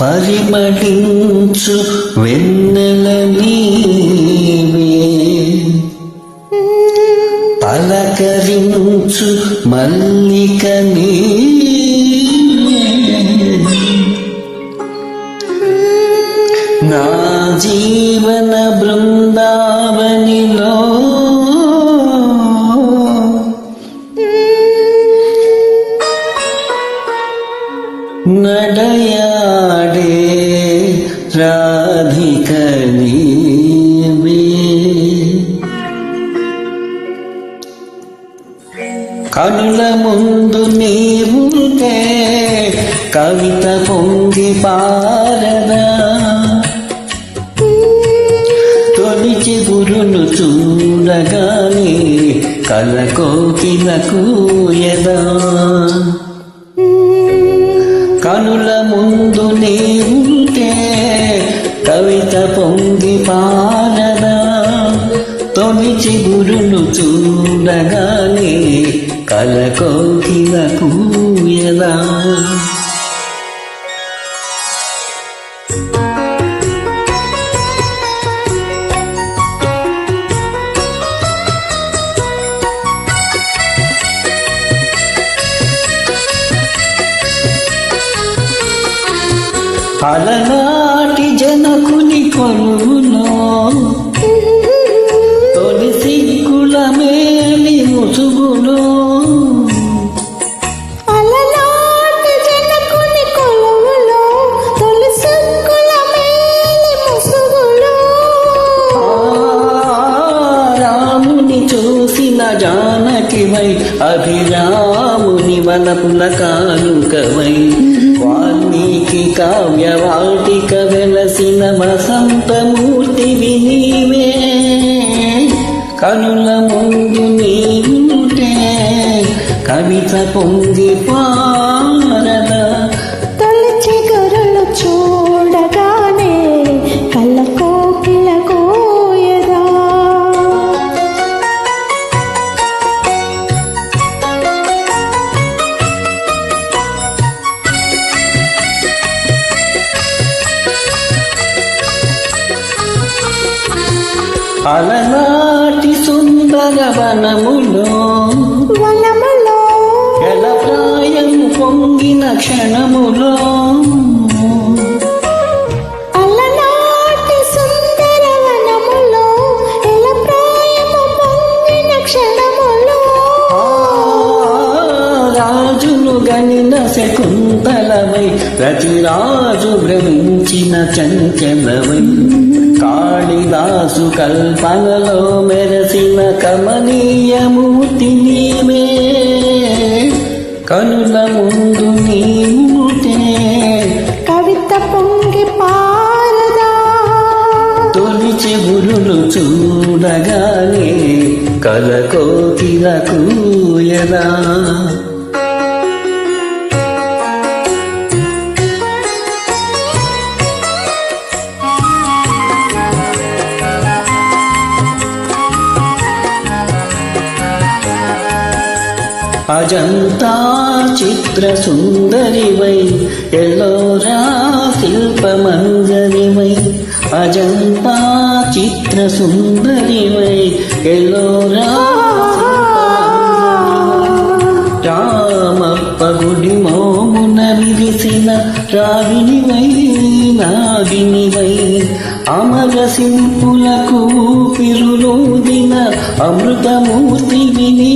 పరిమళించు వెన్నెల నీవే. పలకరించు మల్లిక నా జీవన బృందా నడయాడే రాధిక కనుల ముందు నీవుంటే కవిత పొంగి పారదా తొలిచి గురును చూడగానే కలకోకిల కూయదా కనుల ముందు నీవుంటే కవిత పొంగి పారదా తొలిచి గురును చూడగానే కలకోకిలకు ఎలా అలనాటి జనకుని కొలువులో చూసిన జానకివై అభిరాముని వనపుల కానుకవై. వాల్మీకి కావ్య వాటిక వెలసిన వసంతమూర్తి నీవే. కనుల ముందు నీవుంటే కవిత పొంగి పారద అలనాటి సుందర వనములో వనములో ఎల ప్రాయము పొంగిన క్షణములో ప్రతిరాజు భ్రమించిన చంచలవై కాళిదాసు కల్పనలో మెరసిన కమనీయమూర్తి నీవే కనుల ముందు నీవుటే. కవిత పొంగి పారదా. తొలిచి గురులు చూడగానే కలకోకిలకు ఎలా అజంతా చిత్ర సుందరివై ఎల్లోరా శిల్పమంజరివై అజంతా చిత్ర సుందరివై ఎల్లోరా రామప్ప గుడి మోమున విరిసిన రావినివై నాగినివై. అమర శిల్పులకు పిరులోదిన అమృతమూర్తి వినీ